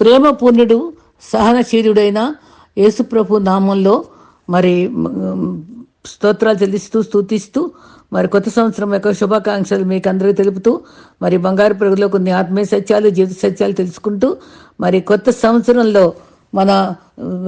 ప్రేమ పూర్ణుడు సహనశీలుడైన యేసుప్రభు నామంలో మరి స్తోత్రాలు చెల్లిస్తూ స్తుతిస్తూ మరి కొత్త సంవత్సరం యొక్క శుభాకాంక్షలు మీకు అందరికీ తెలుపుతూ మరి బంగారు పెరుగులో కొన్ని ఆత్మీయ సత్యాలు జీవిత సత్యాలు తెలుసుకుంటూ మరి కొత్త సంవత్సరంలో మన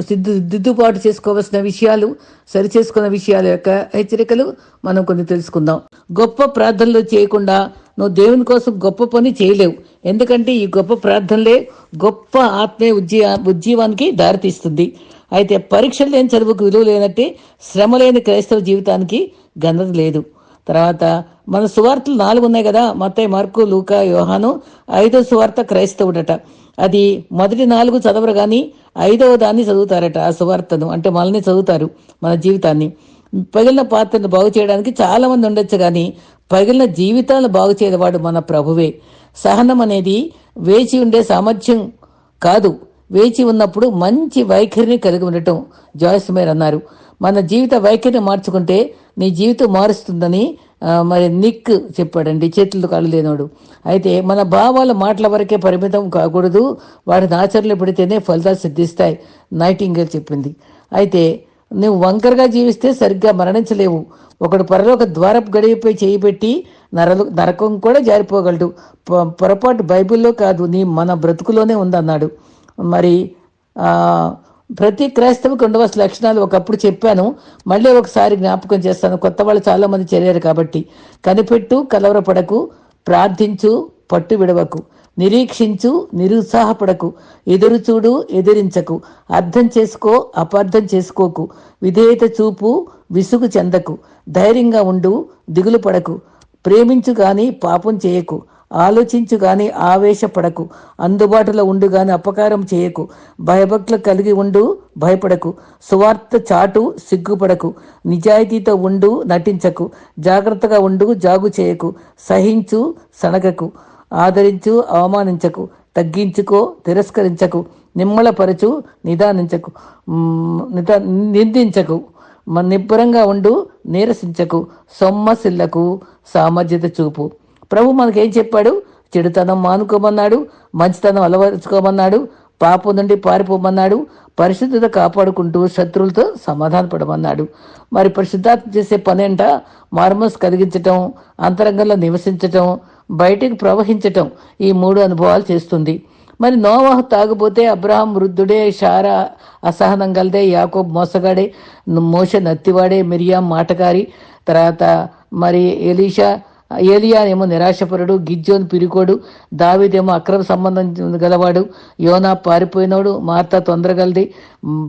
సిద్దు దిద్దుబాటు చేసుకోవాల్సిన విషయాలు సరిచేసుకున్న విషయాల యొక్క హెచ్చరికలు మనం కొన్ని తెలుసుకుందాం. గొప్ప ప్రార్థనలు చేయకుండా నువ్వు దేవుని కోసం గొప్ప పని చేయలేవు. ఎందుకంటే ఈ గొప్ప ప్రార్థనలే గొప్ప ఆత్మీయ ఉజ్జీవ ఉజ్జీవానికి దారితీస్తుంది. అయితే పరీక్షలు లేని చదువుకు విలువ లేనట్టే శ్రమ లేని క్రైస్తవ జీవితానికి గంధత లేదు. తర్వాత మన సువార్తలు నాలుగు ఉన్నాయి కదా మత్తయి మార్కు లూకా యోహాను ఐదో సువార్త క్రైస్తవుడట. అది మొదటి నాలుగు చదవరు కానీ ఐదవ దాన్ని చదువుతారట ఆ సువార్తను. అంటే మనల్ని చదువుతారు మన జీవితాన్ని. పగిలిన పాత్రను బాగు చేయడానికి చాలా మంది ఉండొచ్చు కానీ పగిలిన జీవితాలను బాగు చేయవాడు మన ప్రభువే. సహనం అనేది వేచి ఉండే సామర్థ్యం కాదు. వేచి ఉన్నప్పుడు మంచి వైఖరిని కలిగి ఉండటం జాయిస్ మేర్ అన్నారు మన జీవిత వైఖరిని మార్చుకుంటే నీ జీవితం మారుస్తుందని మరి నిక్ చెప్పాడండి. చేతులు కాళ్ళు లేనోడు. అయితే మన భావాల మాటల వరకే పరిమితం కాకూడదు. వాటిని ఆచరణలో పెడితేనే ఫలితాలు సిద్ధిస్తాయి. నైటింగ్ చెప్పింది. అయితే నువ్వు వంకరగా జీవిస్తే సరిగ్గా మరణించలేవు. ఒకడు పరలోక ద్వారపు గడియపై చేయి పెట్టి నరలు నరకం కూడా జారిపోగలడు. పొ- పొరపాటు బైబిల్లో కాదు నీ మన బ్రతుకులోనే ఉందన్నాడు. మరి ప్రతి క్రైస్తవుకి ఉండవలసిన లక్షణాలు ఒకప్పుడు చెప్పాను. మళ్ళీ ఒకసారి జ్ఞాపకం చేస్తాను. కొత్త వాళ్ళు చాలా మంది చేరారు కాబట్టి. కనిపెట్టు కలవరపడకు ప్రార్థించు పట్టు విడవకు. నిరీక్షించు నిరుత్సాహపడకు ఎదురు చూడు ఎదిరించకు అర్థం చేసుకో అపార్థం చేసుకోకు విధేయత చూపు విసుగు చెందకు ధైర్యంగా ఉండు దిగులు పడకు ప్రేమించు గాని పాపం చేయకు ఆలోచించు గాని ఆవేశపడకు అందుబాటులో ఉండు గాని అపకారం చేయకు భయభక్తులు కలిగి ఉండు భయపడకు సువార్త చాటు సిగ్గుపడకు నిజాయితీతో ఉండు నటించకు జాగ్రత్తగా ఉండు జాగు చేయకు సహించు సనగకు ఆదరించు అవమానించకు తగ్గించుకో తిరస్కరించకు నిమ్మలపరచు నిదానించకు నిదా నిందించకు నిబ్బరంగా ఉండు నీరసించకు సొమ్మసిల్లకు సామర్థ్యత చూపు. ప్రభు మనకేం చెప్పాడు? చెడుతనం మానుకోమన్నాడు మంచితనం అలవరుచుకోమన్నాడు పాపం నుండి పారిపోమన్నాడు పరిశుద్ధత కాపాడుకుంటూ శత్రువులతో సమాధానపడమన్నాడు. మరి పరిశుద్ధాత్మ చేసే పనేంట మార్మస్ కలిగించటం అంతరంగంలో నివసించటం బయటికి ప్రవహించటం ఈ మూడు అనుభవాలు చేస్తుంది. మరి నోవాహు తాగిపోతే అబ్రహాం వృద్ధుడే షారా అసహనం గలదే యాకోబ్ మోసగాడే మోష నత్తివాడే మిరియాం మాటకారి తర్వాత మరి ఎలీషా ఏలియా ఏమో నిరాశపరుడు గిజ్జోన్ పిరికోడు దావిదేమో అక్రమ సంబంధం గలవాడు యోనా పారిపోయినోడు మార్త తొందరగలది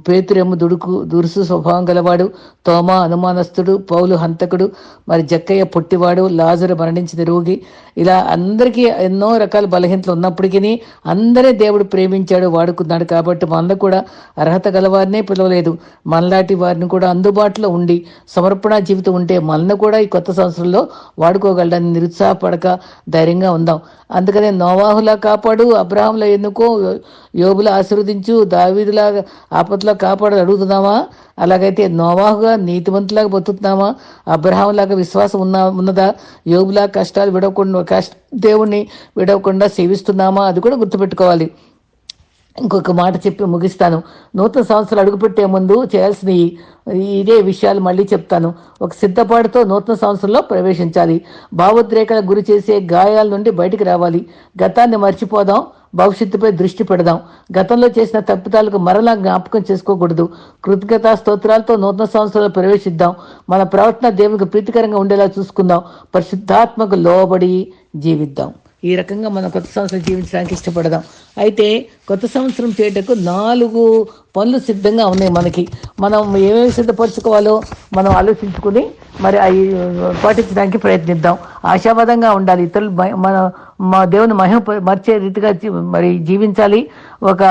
పేతురేమో దుడుకు దురుసు స్వభావం గలవాడు తోమా అనుమానస్తుడు పౌలు హంతకుడు మరి జక్కయ్య పొట్టివాడు లాజరు మరణించిన రోగి ఇలా అందరికీ ఎన్నో రకాల బలహీనతలు ఉన్నప్పటికీ అందరే దేవుడు ప్రేమించాడు వాడుకున్నాడు కాబట్టి మనలో కూడా అర్హత గలవారినే పిలవలేదు. మనలాంటి వారిని కూడా అందుబాటులో ఉండి సమర్పణ జీవితం ఉంటే మనల్ని కూడా ఈ కొత్త సంవత్సరంలో వాడుకోగలడని నిరుత్సాహపడక ధైర్యంగా ఉందాం. అందుకనే నోవాహులా కాపాడు అబ్రాహంలా ఎన్నుకో యోబులా ఆశీర్వదించు దావీదులా ఆపత్లా కాపాడు అడుగుతున్నామా అలాగైతే నోవాహుగా నీతివంతులాగా బతుకుతున్నామా అబ్రహాంలాగా విశ్వాసం ఉన్న ఉన్నదా? యోగులా కష్టాలు విడవకుండా కష్ట దేవుణ్ణి విడవకుండా సేవిస్తున్నామా? అది కూడా గుర్తుపెట్టుకోవాలి. ఇంకొక మాట చెప్పి ముగిస్తాను. నూతన సంవత్సరాలు అడుగుపెట్టే ముందు చేయాల్సిన ఇదే విషయాలు మళ్ళీ చెప్తాను. ఒక సిద్ధపాటుతో నూతన సంవత్సరంలో ప్రవేశించాలి. భావోద్రేకాలకు గురి చేసే గాయాల నుండి బయటికి రావాలి. గతాన్ని మర్చిపోదాం. భవిష్యత్తుపై దృష్టి పెడదాం. గతంలో చేసిన తప్పిదాలకు మరలా జ్ఞాపకం చేసుకోకూడదు. కృతజ్ఞతా స్తోత్రాలతో నూతన సంవత్సరంలో ప్రవేశిద్దాం. మన ప్రవర్తన దేవునికి ప్రీతికరంగా ఉండేలా చూసుకుందాం. పరిశుద్ధాత్మకు లోబడి జీవిద్దాం. ఈ రకంగా మనం కొత్త సంవత్సరం జీవించడానికి ఇష్టపడదాం. అయితే కొత్త సంవత్సరం చేయటకు నాలుగు పనులు సిద్ధంగా ఉన్నాయి మనకి. మనం ఏమేమి సిద్ధపరచుకోవాలో మనం ఆలోచించుకుని మరి అవి పాటించడానికి ప్రయత్నిద్దాం. ఆశావాదంగా ఉండాలి. ఇతరులు మన మా దేవుని మహిమ మర్చే రీతిగా మరి జీవించాలి. ఒక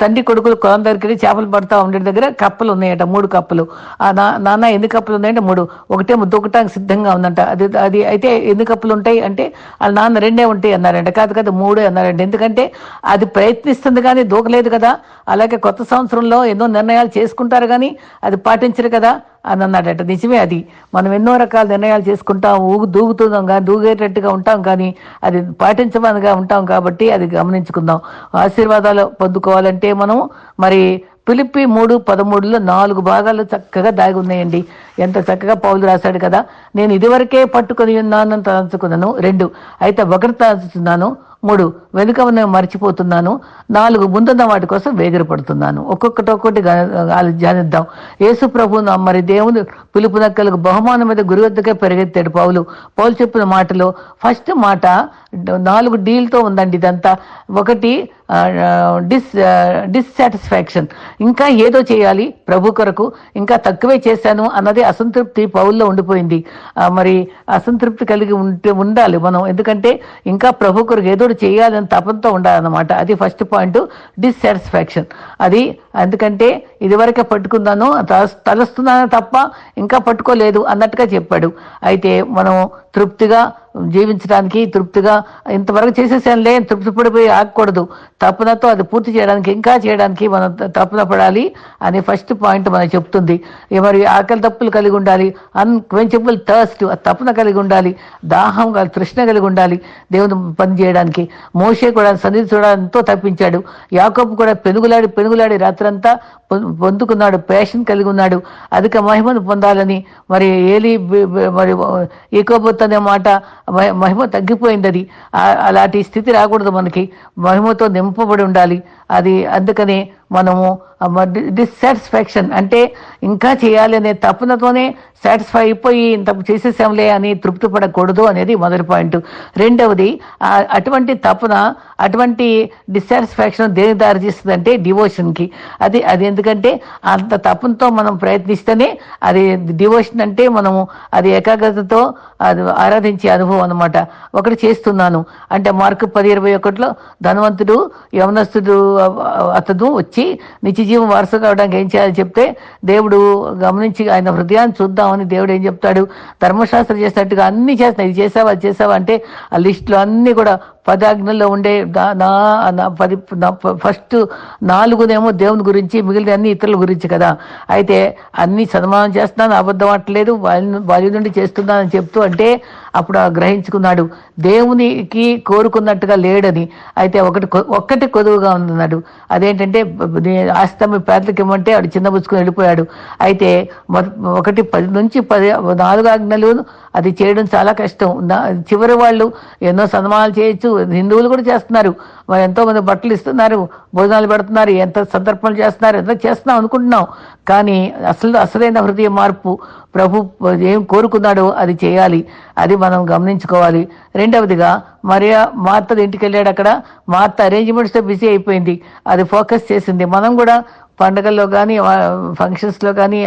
తండ్రి కొడుకులు కొలం దగ్గరికి చేపలు పడతా ఉండే దగ్గర కప్పలు ఉన్నాయట మూడు కప్పలు. ఆ నా నాన్న ఎన్ని కప్పలు ఉన్నాయంటే మూడు. ఒకటేమో దూకటానికి సిద్ధంగా ఉందంట. అది అది అయితే ఎన్ని కప్పలు ఉంటాయి అంటే వాళ్ళ నాన్న రెండే ఉంటాయి అన్నారంట. కాదు కాదు మూడే అన్నారంట. ఎందుకంటే అది ప్రయత్నిస్తుంది కానీ దూకలేదు కదా. అలాగే కొత్త సంవత్సరంలో ఎన్నో నిర్ణయాలు చేసుకుంటారు కానీ అది పాటించరు కదా. అని అన్నాడట. నిజమే అది. మనం ఎన్నో రకాల నిర్ణయాలు చేసుకుంటాం ఊగు దూగుతున్నాం కానీ దూగేటట్టుగా ఉంటాం కానీ అది పాటించమనిగా ఉంటాం కాబట్టి అది గమనించుకుందాం. ఆశీర్వాదాలు పొందుకోవాలంటే మనం మరి పిలిపి మూడు పదమూడులో నాలుగు భాగాలు చక్కగా దాగి ఉన్నాయండి. ఎంత చక్కగా పౌలు రాశాడు కదా. నేను ఇదివరకే పట్టుకొని ఉన్నానని తలంచుకున్నాను. రెండు. అయితే ఒకటి తలంచుతున్నాను. మూడు వెనుక ఉన్న మర్చిపోతున్నాను. నాలుగు ముందున్న వాటి కోసం వేగిరపడుతున్నాను. ఒక్కొక్కటి ఒక్కొక్కటి ఆలోచిద్దాం యేసు ప్రభు మరి దేవుని పిలుపు పిలుపునక్కలకు బహుమానం మీద గురి వద్దకే పెరిగెత్తాడు పౌలు. పౌలు చెప్పిన మాటలో ఫస్ట్ మాట నాలుగు డీల్తో ఉందండి ఇదంతా. ఒకటి డిస్ డిస్సాటిస్ఫాక్షన్. ఇంకా ఏదో చేయాలి ప్రభు కొరకు. ఇంకా తక్కువే చేశాను అన్నది అసంతృప్తి పౌల్లో ఉండిపోయింది. మరి అసంతృప్తి కలిగి ఉంటే ఉండాలి మనం. ఎందుకంటే ఇంకా ప్రభు కొరకు ఏదో చేయాలని తపంతో ఉండాలన్నమాట. అది ఫస్ట్ పాయింట్ డిస్సాటిస్ఫాక్షన్. అది ఎందుకంటే ఇదివరకే పట్టుకున్నాను తల- తలస్తున్నాను తప్ప ఇంకా పట్టుకోలేదు అన్నట్టుగా చెప్పాడు. అయితే మనం తృప్తిగా జీవించడానికి తృప్తిగా ఇంతవరకు చేసేసానులే తృప్తి పడిపోయి ఆగకూడదు. తపనతో అది పూర్తి చేయడానికి ఇంకా చేయడానికి మనం తప్పున తపన పడాలి అనే ఫస్ట్ పాయింట్ మనం చెప్తుంది. మరి ఆకలి తప్పులు కలిగి ఉండాలి అన్క్వెంచబుల్ థర్స్ట్ తపన కలిగి ఉండాలి దాహం కలిగి తృష్ణ కలిగి ఉండాలి దేవుని పని చేయడానికి. మోషే కూడా సన్నిధి చూడడంతో తప్పించాడు. యాకబ్ కూడా పెనుగులాడి పెనుగులాడి రాత్రంతా పొందుకున్నాడు ప్యాషన్ కలిగి ఉన్నాడు. అధిక మహిమను పొందాలని మరి ఏలి మరి ఏకోబోత్ అనే మాట మహిమ తగ్గిపోయింది అది అలాంటి స్థితి రాకూడదు మనకి. మహిమతో నింపబడి ఉండాలి. అది అందుకనే మనము డిస్సాటిస్ఫాక్షన్ అంటే ఇంకా చేయాలి అనే తప్పునతోనే సాటిస్ఫై అయిపోయి ఇంత చేసేసాంలే అని తృప్తి పడకూడదు అనేది మొదటి పాయింట్. రెండవది అటువంటి తప్పున అటువంటి డిస్సాటిస్ఫాక్షన్ దేనికి దారితీస్తుంది అంటే డివోషన్కి అది అది ఎందుకంటే అంత తపనతో మనం ప్రయత్నిస్తేనే అది డివోషన్ అంటే మనము అది ఏకాగ్రతతో అది ఆరాధించే అనుభవం అనమాట ఒకటి చేస్తున్నాను. అంటే మార్కు పది ఇరవై ఒకటిలో ధనవంతుడు యవనస్తుడు అతను వచ్చి వచ్చి నిత్యజీవం వారసు కావడానికి ఏం చేయాలి చెప్తే దేవుడు గమనించి ఆయన హృదయాన్ని చూద్దామని దేవుడు ఏం చెప్తాడు? ధర్మశాస్త్రం చేసినట్టుగా అన్ని చేస్తున్నాయి ఇది చేసావా? అది చేసావా? అంటే ఆ లిస్టులో అన్ని కూడా పదాజ్ఞల్లో ఉండే నా పది ఫస్ట్ నాలుగునేమో దేవుని గురించి మిగిలిన అన్ని ఇతరుల గురించి కదా. అయితే అన్ని సన్మానం చేస్తున్నాను అబద్ధం అట్లేదు వాళ్ళ నుండి చేస్తున్నానని చెప్తూ అంటే అప్పుడు గ్రహించుకున్నాడు. దేవునికి కోరుకున్నట్టుగా లేడని. అయితే ఒకటి ఒక్కటి కొదువుగా ఉందన్నాడు అదేంటంటే ఆస్తమ్మ ఆస్తమి పేదలకు ఇవ్వమంటే వాడు చిన్న పుచ్చుకుని వెళ్ళిపోయాడు. అయితే ఒకటి పది నుంచి పది నాలుగు ఆజ్ఞలు అది చేయడం చాలా కష్టం. చివరి వాళ్ళు ఎన్నో సన్మానాలు చేయొచ్చు. హిందువులు కూడా చేస్తున్నారు. ఎంతో మంది బట్టలు ఇస్తున్నారు భోజనాలు పెడుతున్నారు ఎంత సందర్భాలు చేస్తున్నారు ఎంత చేస్తున్నాం అనుకుంటున్నాం. కానీ అసలు అసలైన హృదయ మార్పు ప్రభు ఏం కోరుకున్నాడో అది చేయాలి. అది మనం గమనించుకోవాలి. రెండవదిగా మరియా మార్త ఇంటికి వెళ్ళాడు అక్కడ. మార్త అరేంజ్మెంట్స్తో బిజీ అయిపోయింది. అది ఫోకస్ చేసింది. మనం కూడా పండగల్లో కానీ ఫంక్షన్స్లో కానీ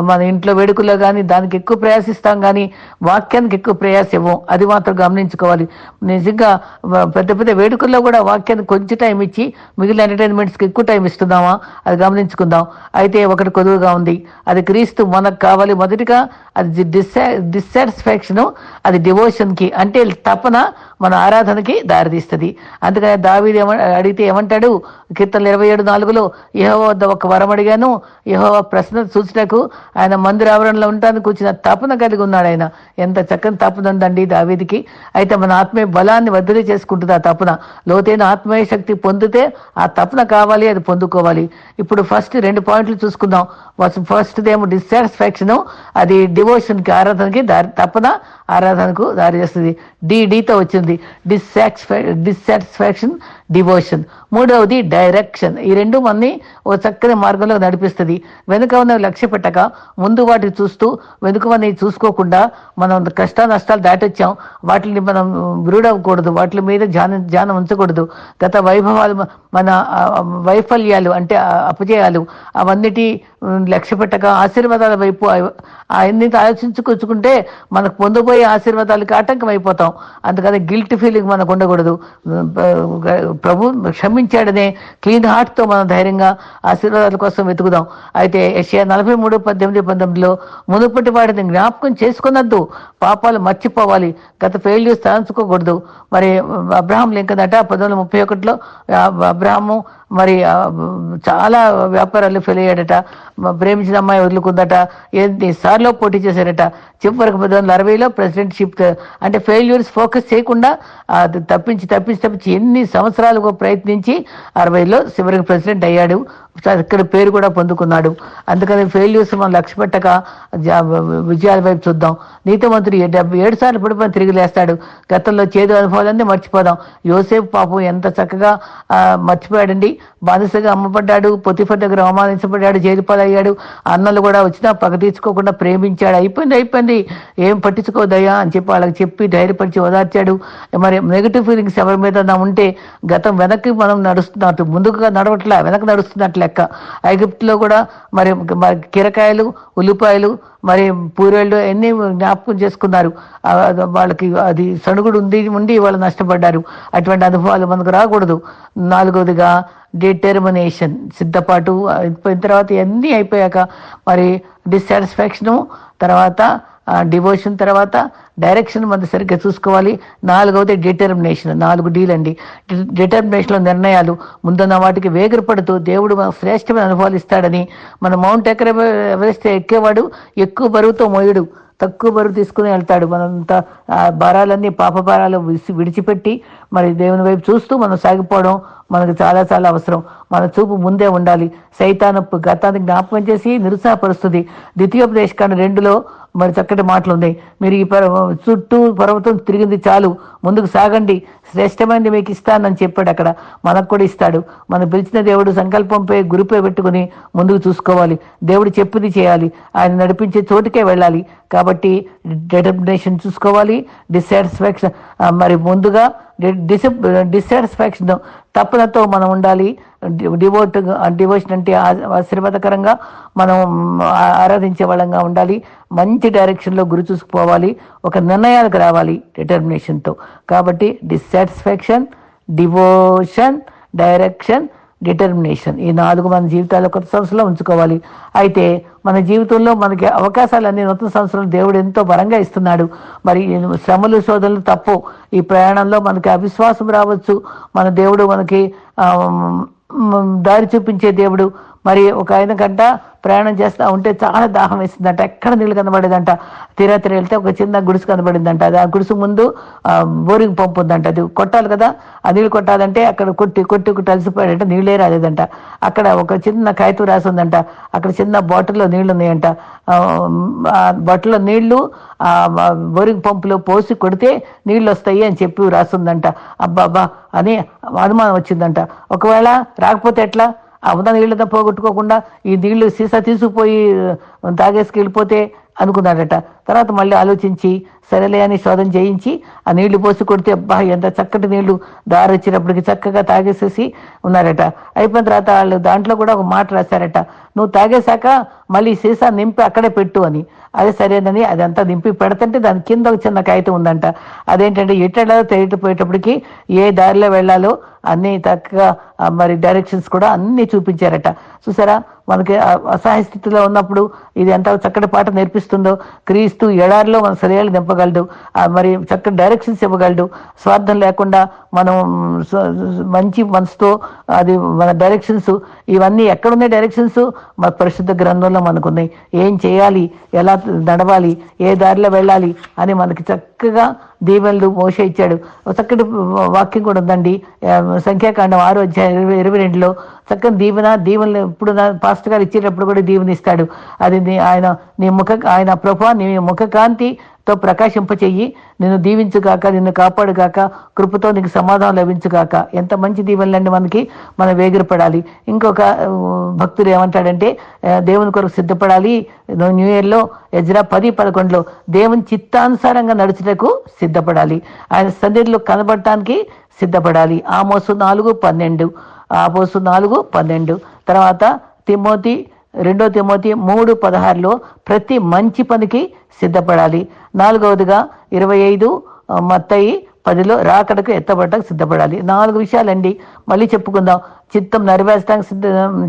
మన ఇంట్లో వేడుకల్లో కానీ దానికి ఎక్కువ ప్రయాసిస్తాం కానీ వాక్యానికి ఎక్కువ ప్రయాస ఇవ్వం. అది మాత్రం గమనించుకోవాలి. నిజంగా పెద్ద పెద్ద వేడుకల్లో కూడా వాక్యానికి కొంచెం టైం ఇచ్చి మిగిలిన ఎంటర్టైన్మెంట్స్కి ఎక్కువ టైం ఇస్తున్నామా? అది గమనించుకుందాం. అయితే ఒకటి కొదువుగా ఉంది. అది క్రీస్తు మనకు కావాలి మొదటిగా అది డిస్సా డిస్సాటిస్ఫాక్షన్ అది డివోషన్కి అంటే తపన మన ఆరాధనకి దారితీస్తుంది. అందుకని దావీది ఏమ అడిగితే ఏమంటాడు? కీర్తనలు ఇరవై ఏడు నాలుగులో యహోవ వద్ద ఒక వరం అడిగాను. యహోవ ప్రశ్న సూచనకు ఆయన మందిర ఆవరణలో ఉండడానికి వచ్చిన తపన కలిగి ఉన్నాడు ఆయన. ఎంత చక్కని తపన ఉందండి దావీదికి. అయితే మన ఆత్మీయ బలాన్ని వదిలి చేసుకుంటుంది ఆ తపన. లోతైన ఆత్మీయ శక్తి పొందితే ఆ తపన కావాలి అది పొందుకోవాలి. ఇప్పుడు ఫస్ట్ రెండు పాయింట్లు చూసుకుందాం. ఫస్ట్ ఏమో డిస్సాటిస్ఫాక్షన్ అది డివోషన్కి ఆరాధనకి దారి తపన ఆరాధనకు దారి చేస్తుంది డిడితో వచ్చింది. డిస్సాటిస్ఫా డిస్సాటిస్ఫాక్షన్ డివోషన్. మూడవది డైరెక్షన్. ఈ రెండు మంది ఓ చక్కని మార్గంలో నడిపిస్తుంది. వెనుక ఉన్న లక్ష్య పెట్టక ముందు వాటిని చూస్తూ వెనుక ఉన్నవి చూసుకోకుండా మనం కష్ట నష్టాలు దాటొచ్చాం. వాటిని మనం విరుడవకూడదు. వాటి మీద ధ్యానం ధ్యానం ఉంచకూడదు. గత వైభవాలు మన వైఫల్యాలు అంటే అపజయాలు అవన్నిటి లక్ష్య పెట్టక ఆశీర్వాదాల వైపు అన్ని ఆలోచించుకొచ్చుకుంటే మనకు పొందబోయే ఆశీర్వాదాలకి ఆటంకం అయిపోతాం అందుకని గిల్ట్ ఫీలింగ్ మనకు ఉండకూడదు. ప్రభు క్షమించాడనే క్లీన్ హార్ట్తో మనం ధైర్యంగా ఆశీర్వాదాల కోసం వెతుకుదాం. అయితే ఎస్ఏ నలభై మూడు పద్దెనిమిది పంతొమ్మిదిలో మునుపటి వాటిని జ్ఞాపకం చేసుకున్నద్దు. పాపాలు మర్చిపోవాలి. గత ఫెయిల్యూస్ తలంచుకోకూడదు. మరి అబ్రహాం లింకన్ అట పంతొమ్మిది ముప్పై ఒకటిలో ఆ, అబ్రహాము మరి చాలా వ్యాపారాలు ఫెయిల్ అయ్యాడట. ప్రేమించిన అమ్మాయి వదులుకుందట. ఎన్నిసార్లు పోటీ చేశారట. చివరికి పంతొమ్మిది వందల అరవైలో ప్రెసిడెంట్షిప్ అంటే ఫెయిల్యూర్స్ ఫోకస్ చేయకుండా అది తప్పించి తప్పించి తప్పించి ఎన్ని సంవత్సరాలుగా ప్రయత్నించి అరవైలో చివరికి ప్రెసిడెంట్ అయ్యాడు. ఇక్కడ పేరు కూడా పొందుకున్నాడు. అందుకని ఫెయిల్యూర్స్ మనం లక్ష్య పెట్టక జా- విజయాల వైపు చూద్దాం. నీతిమంతుడు మంత్రి డెబ్బై ఏడు సార్లు పడిపోయి తిరిగి లేస్తాడు. గతంలో చేదు అనుభవాలన్నీ మర్చిపోదాం. యోసేపు పాపం ఎంత చక్కగా మర్చిపోయాడండి. బానిసగా అమ్మబడ్డాడు. పొతిఫర్ దగ్గర అవమానించబడ్డాడు. జైలు అయ్యాడు అన్నలు కూడా వచ్చినా పగ తీర్చుకోకుండా ప్రేమించాడు. అయిపోయింది అయిపోయింది. ఏం పట్టించుకోదయ్యా అని చెప్పి వాళ్ళకి చెప్పి ధైర్యపరిచి ఓదార్చాడు. మరి నెగిటివ్ ఫీలింగ్స్ ఎవరి మీద ఉంటే గతం వెనక్కి మనం నడుస్తున్నట్టు ముందుగా నడవట్లే వెనక్కి నడుస్తున్నట్లు. లెక్క. ఐగుప్తులో కూడా మరి మరి కీరకాయలు ఉల్లిపాయలు మరి పూరేళ్ళు ఎన్ని జ్ఞాపకం చేసుకున్నారు. వాళ్ళకి అది సణుగుడు ఉంది ఉండి వాళ్ళు నష్టపడ్డారు. అటువంటి అనుభవాలు మనకు రాకూడదు. నాలుగవదిగా డిటర్మినేషన్ సిద్ధపాటు అయిపోయిన తర్వాత ఇవన్నీ అయిపోయాక మరి డిస్సాటిస్ఫాక్షను తర్వాత డివోషన్ తర్వాత డైరెక్షన్ మనం సరిగ్గా చూసుకోవాలి. నాలుగవది డిటర్మినేషన్ నాలుగు డీలండి అండి. డిటర్మినేషన్లో నిర్ణయాలు ముందున్న వాటికి వేగిరపడుతూ దేవుడు మన శ్రేష్టమైన అనుభవాలు ఇస్తాడని. మన మౌంట్ ఎక్కడ ఎవరెస్ట్ ఎక్కేవాడు ఎక్కువ బరువుతో మోయుడు తక్కువ బరువు తీసుకుని వెళ్తాడు. మనంతా భారాలన్నీ పాప భారాలు విడిచి- విడిచిపెట్టి మరి దేవుని వైపు చూస్తూ మనం సాగిపోవడం మనకు చాలా చాలా అవసరం. మన చూపు ముందే ఉండాలి. సైతానప్పు గతాన్ని జ్ఞాపకం చేసి నిరుత్సాహపరుస్తుంది. ద్వితీయోపదేశకాండ రెండులో మరి చక్కటి మాటలు ఉన్నాయి. మీరు ఈ పర్వ చుట్టూ పర్వతం తిరిగింది చాలు. ముందుకు సాగండి. శ్రేష్టమైనది మీకు ఇస్తానని చెప్పాడు అక్కడ. మనకు కూడా ఇస్తాడు. మనం పిలిచిన దేవుడు సంకల్పంపై గురిపై పెట్టుకుని ముందుకు చూసుకోవాలి. దేవుడు చెప్పింది చేయాలి. ఆయన నడిపించే చోటుకే వెళ్ళాలి. కాబట్టి డిటర్మినేషన్ చూసుకోవాలి. డిస్సాటిస్ఫాక్షన్ మరి ముందుగా డిస్ డిస్సాటిస్ఫాక్షన్ తప్పులతో మనం ఉండాలి. డివోట్ డివోషన్ అంటే ఆశీర్వాదకరంగా మనం ఆరాధించే వాళ్ళంగా ఉండాలి. మంచి డైరెక్షన్లో గురి చూసుకుపోవాలి. ఒక నిర్ణయాలకు రావాలి డిటర్మినేషన్తో కాబట్టి డిస్సాటిస్ఫాక్షన్ డివోషన్ డైరెక్షన్ డిటర్మినేషన్ ఈ నాలుగు మన జీవితాల్లో కొత్త సంవత్సరంలో ఉంచుకోవాలి. అయితే మన జీవితంలో మనకి అవకాశాలన్నీ నూతన సంవత్సరం దేవుడు ఎంతో బలంగా ఇస్తున్నాడు. మరి శ్రమలు శోధనలు తప్పు. ఈ ప్రయాణంలో మనకి అవిశ్వాసం రావచ్చు. మన దేవుడు మనకి దారి చూపించే దేవుడు మరి ఒక ఆయన గంట ప్రయాణం చేస్తా ఉంటే చాలా దాహం వేసిందంట. ఎక్కడ నీళ్ళు కనబడేదంట. తీరా వెళ్తే ఒక చిన్న గుడిసు కనబడిందంట. అది ఆ గుడిసు ముందు బోరింగ్ పంప్ ఉందంట. అది కొట్టాలి కదా. ఆ నీళ్ళు కొట్టాలంటే అక్కడ కొట్టి కొట్టి కొట్టి అలసిపోయాడంట నీళ్ళే రాలేదంట. అక్కడ ఒక చిన్న కాగితం రాసి ఉందంట. అక్కడ చిన్న బాటిల్లో నీళ్ళు ఉన్నాయంట. బాటిల్లో నీళ్ళు ఆ బోరింగ్ పంపులో పోసి కొడితే నీళ్ళు వస్తాయి అని చెప్పి రాస్తుందంట అబ్బా అబ్బా అని అనుమానం వచ్చిందంట. ఒకవేళ రాకపోతే ఎట్లా? ఆ నీళ్ళతో పోగొట్టుకోకుండా ఈ నీళ్ళు సీసా తీసుకుపోయి తాగేసుకు వెళ్ళిపోతే అనుకున్నాడట తర్వాత మళ్ళీ ఆలోచించి సరేలే అని శోధన చేయించి ఆ నీళ్ళు పోసి కొడితే అబ్బా ఎంత చక్కటి నీళ్ళు దారి వచ్చినప్పటికి చక్కగా తాగేసేసి ఉన్నారట. అయిపోయిన తర్వాత వాళ్ళు దాంట్లో కూడా ఒక మాట రాశారట. నువ్వు తాగేశాక మళ్ళీ సీసా నింపి అక్కడే పెట్టు అని. అది సరేనని అదంతా దింపి పెడతంటే దాని కింద ఒక చిన్న కాగితం ఉందంట. అదేంటంటే ఎట్టడో తెలియకపోయేటప్పటికి ఏ దారిలో వెళ్ళాలో అన్ని చక్కగా మరి డైరెక్షన్స్ కూడా అన్ని చూపించారట. చూసారా? మనకి అసహ్య అసహాయ స్థితిలో ఉన్నప్పుడు ఇది ఎంత చక్కటి పాట నేర్పిస్తుందో క్రీస్తు ఎడారిలో మన శరీరాలు నింపగలడు మరి చక్కటి డైరెక్షన్స్ ఇవ్వగలడు. స్వార్థం లేకుండా మనం మంచి మనసుతో అది మన డైరెక్షన్స్ ఇవన్నీ ఎక్కడున్నాయి డైరెక్షన్స్ మన పరిశుద్ధ గ్రంథంలో మనకున్నాయి. ఏం చేయాలి? ఎలా నడవాలి ఏ దారిలో వెళ్ళాలి అని మనకి చక్కగా దీవెనలు మోస ఇచ్చాడు. చక్కటి వాక్యం కూడా ఉందండి. సంఖ్యాకాండం ఆరో అధ్యాయం ఇరవై ఇరవై రెండులో చక్కని దీవెన దీవెనలు ఇప్పుడు నా పాస్టర్ గారు ఇచ్చేటప్పుడు కూడా దీవెన ఇస్తాడు అది నీ ఆయన నీ ముఖ ఆయన ప్రభా నీ ముఖ కాంతితో ప్రకాశింపచెయ్యి నిన్ను దీవించుగాక నిన్ను కాపాడుగాక కృపతో నీకు సమాధానం లభించుగాక. ఎంత మంచి దీవెనలండి మనకి. మనం వేగిరపడాలి. ఇంకొక భక్తుడు ఏమంటాడంటే దేవుని కొరకు సిద్ధపడాలి. న్యూ ఇయర్లో ఎజ్రా పది పదకొండులో దేవుని చిత్తానుసారంగా నడుచుటకు సిద్ధపడాలి. ఆయన సన్నిధిలో కనబడటానికి సిద్ధపడాలి. ఆమోసు నాలుగు పన్నెండు. ఆమోసు నాలుగు పన్నెండు. తర్వాత తిమోతి రెండో తిమోతి మూడు పదహారులో ప్రతి మంచి పనికి సిద్ధపడాలి. నాలుగవదిగా ఇరవై ఐదు మత్తయి పదిలో రాకడకు ఎత్తబడటానికి సిద్ధపడాలి. నాలుగు విషయాలండి. మళ్ళీ చెప్పుకుందాం. చిత్తం నెరవేర్చడానికి సిద్ధ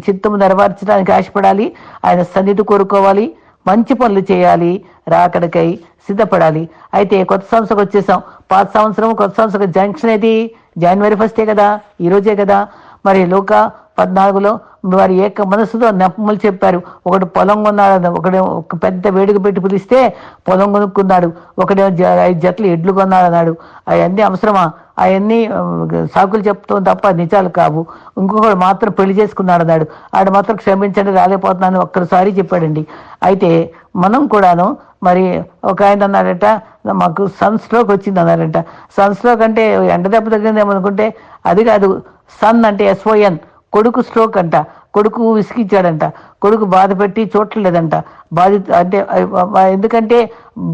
చిత్తం నెరవేర్చడానికి ఆశపడాలి. ఆయన సన్నిధి కోరుకోవాలి. మంచి పనులు చేయాలి. రాకడకై సిద్ధపడాలి. అయితే కొత్త సంవత్సరం వచ్చేసాం. పాత సంవత్సరం కొత్త సంవత్సరం జంక్షన్ ఏది? జనవరి ఫస్టే కదా? ఈరోజే కదా? మరి లోక పద్నాలుగులో వారి ఏక మనసుతో నెపములు చెప్పారు. ఒకడు పొలం కొన్నాడు ఒకడే ఒక పెద్ద వేడుక పెట్టి పిలిస్తే పొలం కొనుక్కున్నాడు ఒకడే ఐదు జట్లు ఎడ్లు కొన్నాడు అన్నాడు అవన్నీ అవసరమా? అవన్నీ సాకులు చెప్తాం తప్ప నిజాలు కావు. ఇంకొకడు మాత్రం పెళ్ళి చేసుకున్నాడు అన్నాడు ఆడ మాత్రం క్షమించండి రాలేకపోతున్నాను ఒక్కసారి చెప్పాడండి. అయితే మనం కూడాను మరి ఒక ఆయన అన్నాడట మాకు సన్ స్ట్రోక్ వచ్చింది అన్నారంట సన్ స్ట్రోక్ అంటే ఎండ దెబ్బ తగ్గిందేమనుకుంటే అనుకుంటే అది కాదు. సన్ అంటే ఎస్ఓఎన్ కొడుకు స్ట్రోక్ అంట. కొడుకు విసిగించాడంట. కొడుకు బాధ పెట్టి చూడలేదంట బాధిత అంటే ఎందుకంటే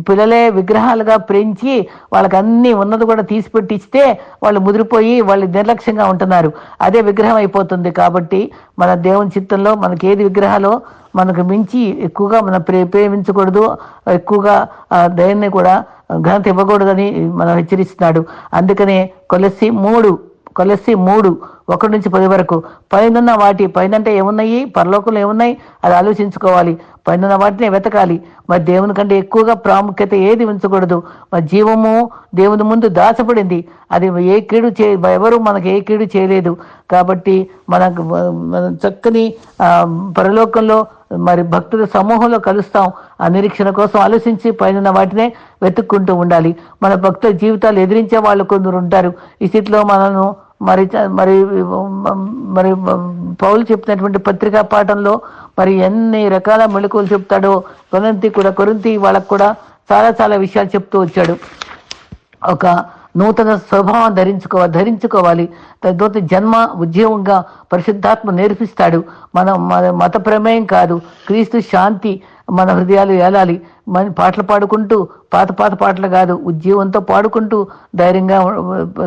పిల్లలే విగ్రహాలుగా ప్రేమించి వాళ్ళకి అన్ని ఉన్నది కూడా తీసి పెట్టిస్తే వాళ్ళు ముదిరిపోయి వాళ్ళు నిర్లక్ష్యంగా ఉంటున్నారు. అదే విగ్రహం అయిపోతుంది కాబట్టి మన దేవుని చిత్తంలో మనకి ఏది విగ్రహాలో మనకు మించి ఎక్కువగా మనం ప్రే ప్రేమించకూడదు. ఎక్కువగా ఆ దయాన్ని కూడా ఘనత ఇవ్వకూడదని మనం హెచ్చరిస్తున్నాడు. అందుకనే కొలసి మూడు కొలసి మూడు ఒకటి నుంచి పది వరకు. పైనున్న వాటి పైన అంటే ఏమున్నాయి? పరలోకంలో ఏమున్నాయి? అది ఆలోచించుకోవాలి. పైనున్న వాటిని వెతకాలి. మరి దేవుని కంటే ఎక్కువగా ప్రాముఖ్యత ఏది ఉంచకూడదు? మరి జీవము దేవుని ముందు దాచబడింది అది ఏ కీడు చే ఎవరు మనకు ఏ కీడు చేయలేదు. కాబట్టి మనకు మన చక్కని పరలోకంలో మరి భక్తుల సమూహంలో కలుస్తాం. ఆ నిరీక్షణ కోసం ఆలోచించి పైన వాటినే వెతుక్కుంటూ ఉండాలి. మన భక్తుల జీవితాలు ఎదిరించే వాళ్ళు కొందరు ఉంటారు. ఈ స్థితిలో మనను మరి చ- మరి మరి పౌలు చెప్పినటువంటి పత్రికా పాఠంలో మరి ఎన్ని రకాల మెళకువలు చెప్తాడో కొరంతి కూడా కొరింతి వాళ్ళకు కూడా చాలా చాలా విషయాలు చెప్తూ వచ్చాడు. ఒక నూతన స్వభావం ధరించుకోవాలి ధరించుకోవాలి. తర్వాత జన్మ ఉద్యోగంగా పరిశుద్ధాత్మ నేర్పిస్తాడు. మన మన మత ప్రమేయం కాదు. క్రీస్తు శాంతి మన హృదయాలు ఏలాలి. మన పాటలు పాడుకుంటూ పాత పాత పాటలు కాదు ఉద్యోగంతో పాడుకుంటూ ధైర్యంగా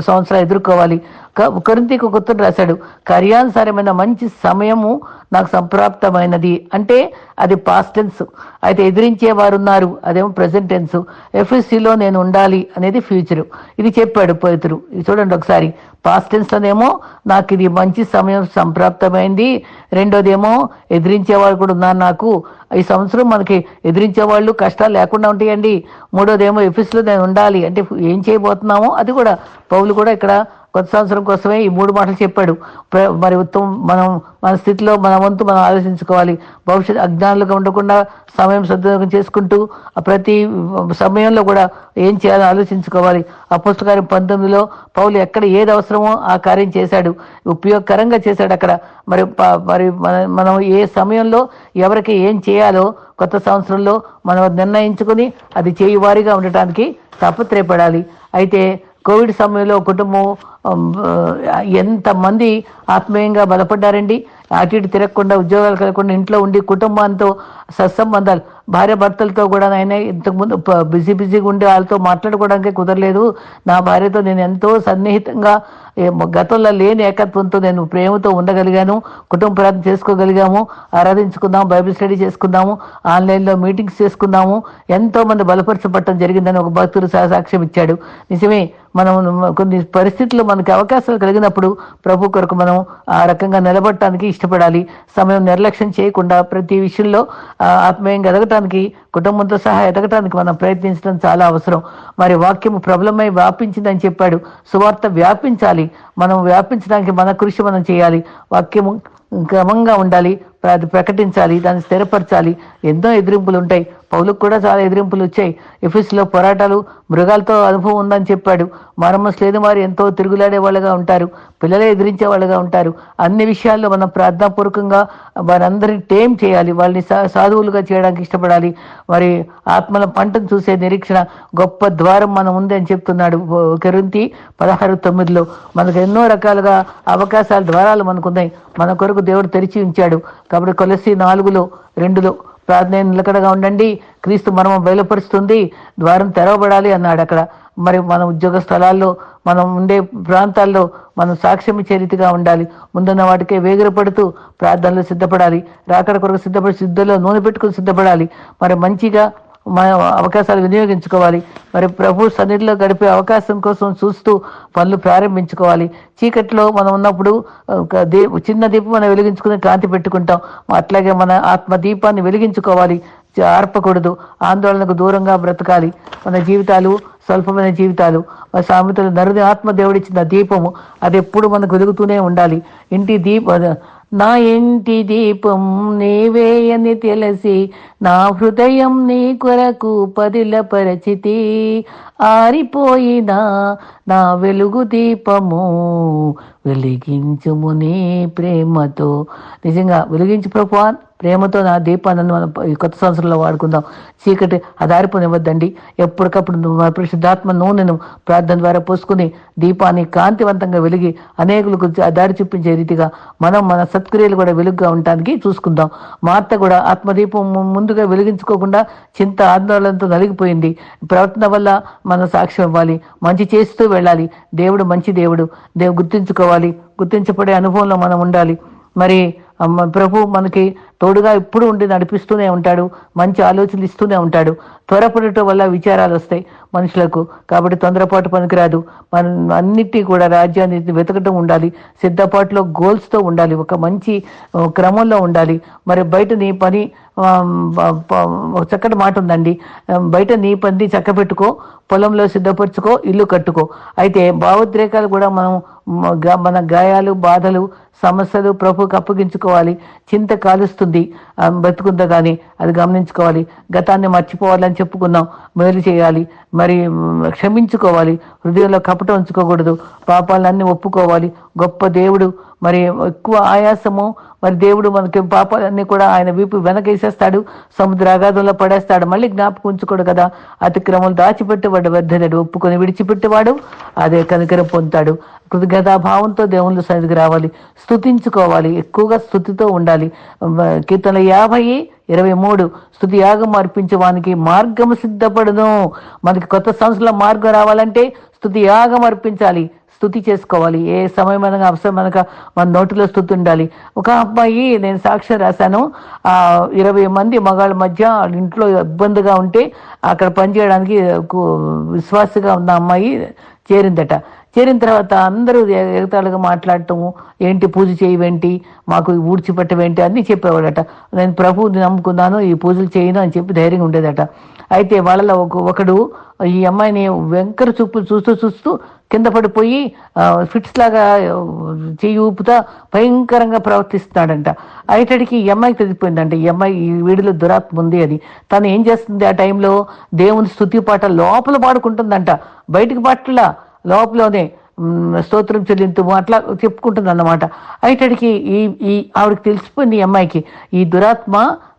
సంవత్సరాలు ఎదుర్కోవాలి. క- కొరింథీకి ఒక రాశాడు కార్యానుసారమైన మంచి సమయము నాకు సంప్రాప్తమైనది. అంటే అది పాస్ట్ టెన్స్ అయితే ఎదిరించే వారు ఉన్నారు అదేమో ప్రజెంట్ టెన్స్ ఎఫ్ఎస్సిలో నేను ఉండాలి అనేది ఫ్యూచర్ ఇది చెప్పాడు పేతురు ఇది చూడండి ఒకసారి. పాస్ట్ టెన్స్లోనేమో నాకు ఇది మంచి సమయం సంప్రాప్తమైంది. రెండోదేమో ఎదిరించే వాళ్ళు కూడా ఉన్నారు నాకు. ఈ సంవత్సరం మనకి ఎదిరించే వాళ్ళు కష్టాలు లేకుండా ఉంటాయండి. మూడోదేమో ఎఫీస్లో నేను ఉండాలి. అంటే ఏం చేయబోతున్నామో అది కూడా పౌలు కూడా ఇక్కడ కొత్త సంవత్సరం కోసమే ఈ మూడు మాటలు చెప్పాడు. ప్ర- మరి ఉత్తమం మనం మన స్థితిలో మన వంతు మనం ఆలోచించుకోవాలి. భవిష్యత్ అజ్ఞానులుగా ఉండకుండా సమయం సద్వినియోగం చేసుకుంటూ ప్రతి సమయంలో కూడా ఏం చేయాలో ఆలోచించుకోవాలి. ఆ అపుస్తకారం పంతొమ్మిదిలో పౌలు ఎక్కడ ఏది అవసరమో ఆ కార్యం చేశాడు. ఉపయోగకరంగా చేశాడు అక్కడ. మరి మరి మన- మనం ఏ సమయంలో ఎవరికి ఏం చేయాలో కొత్త సంవత్సరంలో మనం నిర్ణయించుకుని అది చేయువారిగా ఉండటానికి తాపత్రయపడాలి. అయితే కోవిడ్ సమయంలో కుటుంబం ఎంతమంది ఆత్మీయంగా బలపడ్డారండి? అటు ఇటు తిరగకుండా ఉద్యోగాలు కలగకుండా ఇంట్లో ఉండి కుటుంబంతో సత్సంబంధాలు భార్య భర్తలతో కూడా ఆయన ఇంతకుముందు బిజీ బిజీగా ఉండి వాళ్ళతో మాట్లాడుకోవడానికి కుదరలేదు. నా భార్యతో నేను ఎంతో సన్నిహితంగా గతంలో లేని ఏకత్వంతో నేను ప్రేమతో ఉండగలిగాను. కుటుంబ ప్రార్థన చేసుకోగలిగాము. ఆరాధించుకుందాం బైబిల్ స్టడీ చేసుకుందాము. ఆన్లైన్లో మీటింగ్స్ చేసుకుందాము. ఎంతో మంది బలపరచబట్టడం జరిగిందని ఒక భక్తుడు సహా సాక్ష్యం ఇచ్చాడు. నిజమే మనం కొన్ని పరిస్థితుల్లో మనకి అవకాశాలు కలిగినప్పుడు ప్రభు కొరకు మనం ఆ రకంగా నిలబడటానికి ఇష్టపడాలి. సమయం నిర్లక్ష్యం చేయకుండా ప్రతి విషయంలో ఆత్మీయంగా ఎదగటానికి కుటుంబంతో సహా ఎదగటానికి మనం ప్రయత్నించడం చాలా అవసరం. మరి వాక్యము ప్రబలమై వ్యాపించిందని చెప్పాడు. సువార్త వ్యాపించాలి. మనం వ్యాపించడానికి మన కృషి మనం చేయాలి. వాక్యము క్రమంగా ఉండాలి. ప్రకటించాలి. దాన్ని స్థిరపరచాలి. ఎన్నో ఎదిరింపులు ఉంటాయి. పౌలకు కూడా చాలా ఎదిరింపులు వచ్చాయి. ఎఫీస్లో పోరాటాలు మృగాలతో అనుభవం ఉందని చెప్పాడు. మరమ్మస్ లేని వారు ఎంతో తిరుగులాడే వాళ్ళగా ఉంటారు. పిల్లలే ఎదిరించే వాళ్ళగా ఉంటారు. అన్ని విషయాల్లో మనం ప్రార్థనాపూర్వకంగా వారందరినీ టేమ్ చేయాలి. వాళ్ళని సా- సాధువులుగా చేయడానికి ఇష్టపడాలి. వారి ఆత్మల పంటను చూసే నిరీక్షణ గొప్ప ద్వారం మనం ఉంది అని చెప్తున్నాడు కెరుంతి పదహారు తొమ్మిదిలో. మనకు ఎన్నో రకాలుగా అవకాశాల ద్వారాలు మనకున్నాయి. మన కొరకు దేవుడు తెరిచి ఉంచాడు. కాబట్టి కొలసి నాలుగులో రెండులో ప్రార్థన నిలకడగా ఉండండి. క్రీస్తు మనము బయలుపరుస్తుంది. ద్వారం తెరవబడాలి అన్నాడు అక్కడ. మరి మన ఉద్యోగ స్థలాల్లో మనం ఉండే ప్రాంతాల్లో మనం సాక్ష్యం ఇచ్చే రీతిగా ఉండాలి. ముందున్న వాటికే వేగిరపడుతూ ప్రార్థనలో సిద్ధపడాలి. రాకడ కొరకు సిద్ధపడి సిద్ధలో నూనె పెట్టుకుని సిద్ధపడాలి. మరి మంచిగా మన అవకాశాలు వినియోగించుకోవాలి. మరి ప్రభు సన్నిధిలో గడిపే అవకాశం కోసం చూస్తూ పనులు ప్రారంభించుకోవాలి. చీకట్లో మనం ఉన్నప్పుడు ఒక చిన్న దీపం మనం వెలిగించుకుని కాంతి పెట్టుకుంటాం. అట్లాగే మన ఆత్మ దీపాన్ని వెలిగించుకోవాలి. ఆర్పకూడదు. ఆందోళనకు దూరంగా బ్రతకాలి. మన జీవితాలు స్వల్పమైన జీవితాలు. మన సామెతలు నరుని ఆత్మ దేవుడిచ్చిన దీపము అది ఎప్పుడు మనకు వెలుగుతూనే ఉండాలి. ఇంటి దీప నా ఇంటి దీపం నీవేయని తెలిసి నా హృదయం నీ కొరకు పదిలపరచితి. ఆరిపోయిన నా వెలుగు దీపము వెలిగించుము నీ ప్రేమతో. నిజంగా వెలిగించు ప్రభువా ప్రేమతో నా దీపాన్ని మనం ఈ కొత్త సంవత్సరంలో వాడుకుందాం. చీకటి అదారిపోనివ్వద్దండి. ఎప్పటికప్పుడు నువ్వు పరిశుద్ధాత్మ నూనెను ప్రార్థన ద్వారా పోసుకుని దీపాన్ని కాంతివంతంగా వెలిగి అనేకులకు దారి చూపించే రీతిగా మనం మన సత్క్రియలు కూడా వెలుగుగా ఉండటానికి చూసుకుందాం. మార్త కూడా ఆత్మదీపం ముందుగా వెలిగించుకోకుండా చింత ఆందోళనతో నలిగిపోయింది. ప్రవర్తన వల్ల మనం సాక్ష్యం ఇవ్వాలి. మంచి చేస్తూ వెళ్ళాలి. దేవుడు మంచి దేవుడు. దేవుడు గుర్తించుకోవాలి. గుర్తించబడే అనుభవంలో మనం ఉండాలి. మరి ప్రభు మనకి తోడుగా ఎప్పుడు ఉండి నడిపిస్తూనే ఉంటాడు. మంచి ఆలోచనలు ఇస్తూనే ఉంటాడు. త్వరపడటం వల్ల విచారాలు వస్తాయి మనుషులకు. కాబట్టి తొందరపాటు పనికిరాదు. మనం అన్నిటి కూడా రాజ్యాన్ని వెతకటం ఉండాలి. సిద్ధపాటులో గోల్స్తో ఉండాలి. ఒక మంచి క్రమంలో ఉండాలి. మరి బయట నీ పని చక్కటి మాట ఉందండి. బయట నీ పని చక్క పెట్టుకో పొలంలో సిద్ధపరచుకో ఇల్లు కట్టుకో. అయితే భావోద్రేకాలు కూడా మనం మన గాయాలు బాధలు సమస్యలు ప్రభుకి అప్పగించుకోవాలి. చింత కాలుస్తుంది. ఆ, బతుకుందా కానీ అది గమనించుకోవాలి. గతాన్ని మర్చిపోవాలని చెప్పుకున్నాం. మేలు చేయాలి. మరి క్షమించుకోవాలి. హృదయంలో కపటం ఉంచుకోకూడదు. పాపాలన్నీ ఒప్పుకోవాలి. గొప్ప దేవుడు మరి ఎక్కువ ఆయాసము మరి దేవుడు మనకి పాపాలన్నీ కూడా ఆయన వీపు వెనకేసేస్తాడు సముద్ర అగాధంలో పడేస్తాడు. మళ్ళీ జ్ఞాపకం ఉంచుకోడు కదా అతిక్రమం దాచిపెట్టేవాడు వ్యర్థుడు ఒప్పుకొని విడిచిపెట్టేవాడు అదే కనికరం పొందుతాడు. కృతజ్ఞతాభావంతో దేవుళ్ళు సన్నిధికి రావాలి స్థుతించుకోవాలి ఎక్కువగా స్థుతితో ఉండాలి. కీర్తన యాభై ఇరవై మూడు స్థుతి యాగం అర్పించే వానికి మార్గం సిద్ధపడును. మనకి కొత్త సంవత్సరంలో మార్గం రావాలంటే స్థుతి యాగం అర్పించాలి. స్థుతి చేసుకోవాలి. ఏ సమయం అనగా అవసరం అనగా మన నోటిలో స్థుతి ఉండాలి. ఒక అబ్బాయి నేను సాక్ష్యం రాశాను. ఆ ఇరవై మంది మగాళ్ళ మధ్య వాళ్ళ ఇంట్లో ఇబ్బందిగా ఉంటే అక్కడ పనిచేయడానికి విశ్వాసగా ఉన్న అమ్మాయి చేరిందట. చేరిన తర్వాత అందరూ ఎగతాళుగా మాట్లాడటము ఏంటి పూజ చేయవేంటి మాకు ఊడ్చిపెట్టవేంటి అన్నీ చెప్పేవాడట నేను ప్రభువుని నమ్ముకున్నాను ఈ పూజలు చేయను అని చెప్పి ధైర్యంగా ఉండేదట. అయితే వాళ్ళలో ఒక ఒకడు ఈ అమ్మాయిని వెంకర చూపులు చూస్తూ చూస్తూ కింద పడిపోయి ఫిట్స్ లాగా చేయి చెయ్యి ఊపుతా భయంకరంగా ప్రవర్తిస్తున్నాడంట. అయిటడికి ఈ అమ్మాయికి తెలిసిపోయిందంట ఈ అమ్మాయి ఈ వీడిలో దురాత్మ ఉంది అని తను ఏం చేస్తుంది ఆ టైంలో? దేవుని స్థుతి పాట లోపల పాడుకుంటుందంట. బయటికి పాటలా? లోపలనే స్తోత్రం చెల్లింతుము అట్లా చెప్పుకుంటుంది అన్నమాట అయిటడికి ఈ ఈ ఆవిడకి తెలిసిపోయింది ఈ అమ్మాయికి. ఈ దురాత్మ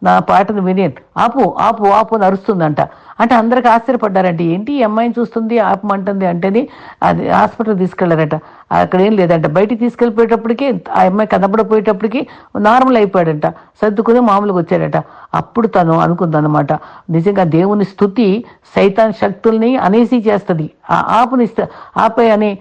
నా పాటను వినే ఆపు ఆపు ఆపు అని అరుస్తుందంట. అంటే అందరికి ఆశ్చర్యపడ్డారంటే ఏంటి ఈ అమ్మాయిని చూస్తుంది ఆపమంటుంది అంటేని అది హాస్పిటల్ తీసుకెళ్ళారట. అక్కడ ఏం లేదంట. బయటికి తీసుకెళ్ళిపోయేటప్పటికి ఆ అమ్మాయి కనపడపోయేటప్పటికి నార్మల్ అయిపోయాడంట. సర్దుకుని మామూలుగా వచ్చాడట. అప్పుడు తను అనుకుందనమాట నిజంగా దేవుని స్థుతి సైతాన్ శక్తుల్ని అనేసి చేస్తుంది. ఆ ఆపునిస్త ఆపే అని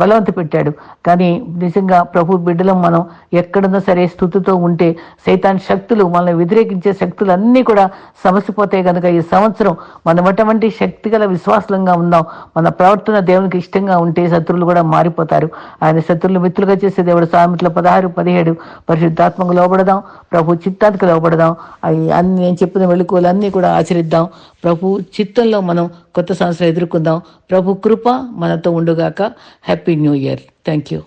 బలవంత పెట్టాడు. కానీ నిజంగా ప్రభు బిడ్డలం మనం ఎక్కడున్నా సరే స్థుతితో ఉంటే సైతాన్ శక్తులు మనల్ని వ్యతిరేకించే శక్తులు అన్నీ కూడా సమసిపోతాయి కనుక ఈ సంవత్సరం మనం అటువంటి శక్తిగల విశ్వాసంగా ఉందాం మన ప్రవర్తన దేవునికి ఇష్టంగా ఉంటే శత్రువులు కూడా మారిపోతారు. ఆయన శత్రువులు మిత్రులుగా చేసే దేవుడు సామెతలు పదహారు పదిహేడు పరిశుద్ధాత్మకు లోపడదాం ప్రభు చిత్తానికి లోపడదాం అవి అన్ని నేను చెప్పిన వెలుకోలన్నీ కూడా ఆచరిద్దాం. ప్రభు చిత్తంలో మనం కొత్త సంవత్సరం ఎదుర్కొందాం. ప్రభు కృప మనతో ఉండుగాక. Happy new year thank you